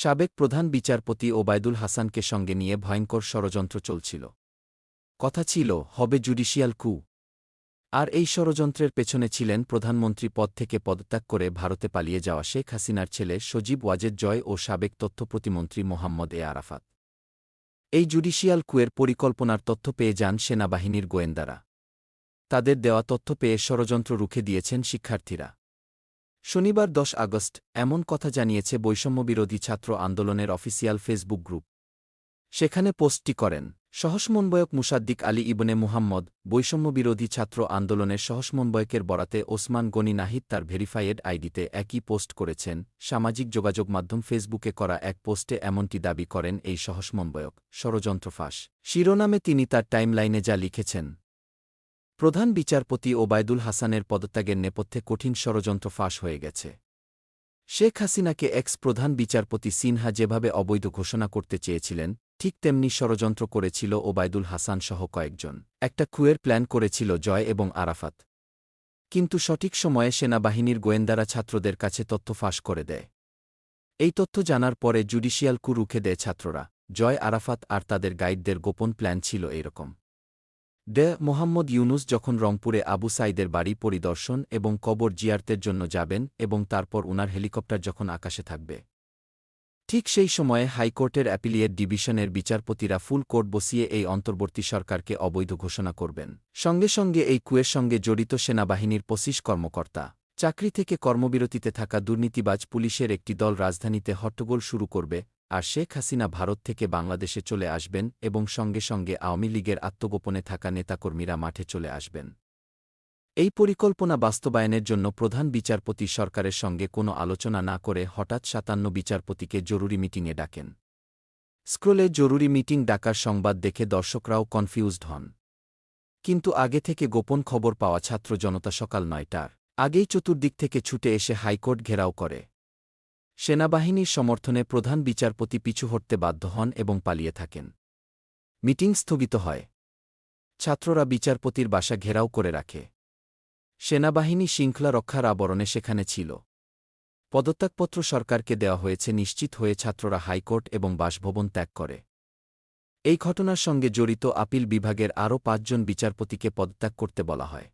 সাবেক প্রধান বিচারপতি ওবায়দুল হাসানকে সঙ্গে নিয়ে ভয়ঙ্কর ষড়যন্ত্র চলছিল। কথা ছিল, হবে জুডিশিয়াল কু। আর এই ষড়যন্ত্রের পেছনে ছিলেন প্রধানমন্ত্রী পদ থেকে পদত্যাগ করে ভারতে পালিয়ে যাওয়া শেখ হাসিনার ছেলে সজীব ওয়াজেদ জয় ও সাবেক তথ্য প্রতিমন্ত্রী মোহাম্মদ এ আরাফাত। এই জুডিশিয়াল কুয়ের পরিকল্পনার তথ্য পেয়ে যান সেনাবাহিনীর গোয়েন্দারা। তাদের দেওয়া তথ্য পেয়ে ষড়যন্ত্র রুখে দিয়েছেন শিক্ষার্থীরা। শনিবার দশ আগস্ট, এমন কথা জানিয়েছে বৈষম্যবিরোধী ছাত্র আন্দোলনের অফিসিয়াল ফেসবুক গ্রুপ। সেখানে পোস্টটি করেন, সহসমন্বয়ক মুসাদ্দিক আলী ইবনে মুহাম্মদ, বৈষম্যবিরোধী ছাত্র আন্দোলনের সহসমন্বয়কের বরাতে ওসমান গনি নাহিদ তার ভেরিফাইয়েড আইডিতে একই পোস্ট করেছেন, সামাজিক যোগাযোগ মাধ্যম ফেসবুকে করা এক পোস্টে এমনটি দাবি করেন এই সহসমন্বয়ক, ষড়যন্ত্র ফাঁস। শিরোনামে তিনি তার টাইমলাইনে যা লিখেছেন প্রধান বিচারপতি ওবায়দুল হাসানের পদত্যাগের নেপথ্যে কঠিন ষড়যন্ত্র ফাঁস হয়ে গেছে। শেখ হাসিনাকে এক্স প্রধান বিচারপতি সিনহা যেভাবে অবৈধ ঘোষণা করতে চেয়েছিলেন, ঠিক তেমনি ষড়যন্ত্র করেছিল ওবায়দুল হাসান সহ কয়েকজন। একটা কুয়ের প্ল্যান করেছিল জয় এবং আরাফাত। কিন্তু সঠিক সময়ে সেনাবাহিনীর গোয়েন্দারা ছাত্রদের কাছে তথ্য ফাঁস করে দেয়। এই তথ্য জানার পরে জুডিশিয়াল কু রুখে দেয় ছাত্ররা। জয়, আরাফাত আর তাদের গাইডদের গোপন প্ল্যান ছিল এরকম। ডে মোহাম্মদ ইউনুস যখন রংপুরে আবু সাইদের বাড়ি পরিদর্শন এবং কবর জিয়ার্তের জন্য যাবেন এবং তারপর উনার হেলিকপ্টার যখন আকাশে থাকবে। ঠিক সেই সময়ে হাইকোর্টের অ্যাপিলিয়েট ডিভিশনের বিচারপতিরা ফুল কোর্ট বসিয়ে এই অন্তর্বর্তী সরকারকে অবৈধ ঘোষণা করবেন। সঙ্গে সঙ্গে এই কুয়ের সঙ্গে জড়িত সেনাবাহিনীর পঁচিশ কর্মকর্তা। চাকরি থেকে কর্মবিরতিতে থাকা দুর্নীতিবাজ পুলিশের একটি দল রাজধানীতে হট্টগোল শুরু করবে আর শেখ হাসিনা ভারত থেকে বাংলাদেশে চলে আসবেন এবং সঙ্গে সঙ্গে আওয়ামী লীগের আত্মগোপনে থাকা নেতাকর্মীরা মাঠে চলে আসবেন। এই পরিকল্পনা বাস্তবায়নের জন্য প্রধান বিচারপতি সরকারের সঙ্গে কোনো আলোচনা না করে হঠাৎ সাতান্ন বিচারপতিকে জরুরি মিটিংয়ে ডাকেন। স্ক্রোলে জরুরি মিটিং ডাকার সংবাদ দেখে দর্শকরাও কনফিউজড হন। কিন্তু আগে থেকে গোপন খবর পাওয়া ছাত্র জনতা সকাল নয়টার আগেই চতুর্দিক থেকে ছুটে এসে হাইকোর্ট ঘেরাও করে। সেনাবাহিনীর সমর্থনে প্রধান বিচারপতি পিছু হটতে বাধ্য হন এবং পালিয়ে থাকেন। মিটিং স্থগিত হয়। ছাত্ররা বিচারপতির বাসা ঘেরাও করে রাখে। সেনাবাহিনী শৃঙ্খলা রক্ষার আবরণে সেখানে ছিল। পদত্যাগপত্র সরকারকে দেওয়া হয়েছে নিশ্চিত হয়ে ছাত্ররা হাইকোর্ট এবং বাসভবন ত্যাগ করে। এই ঘটনার সঙ্গে জড়িত আপিল বিভাগের আরও পাঁচজন বিচারপতিকে পদত্যাগ করতে বলা হয়।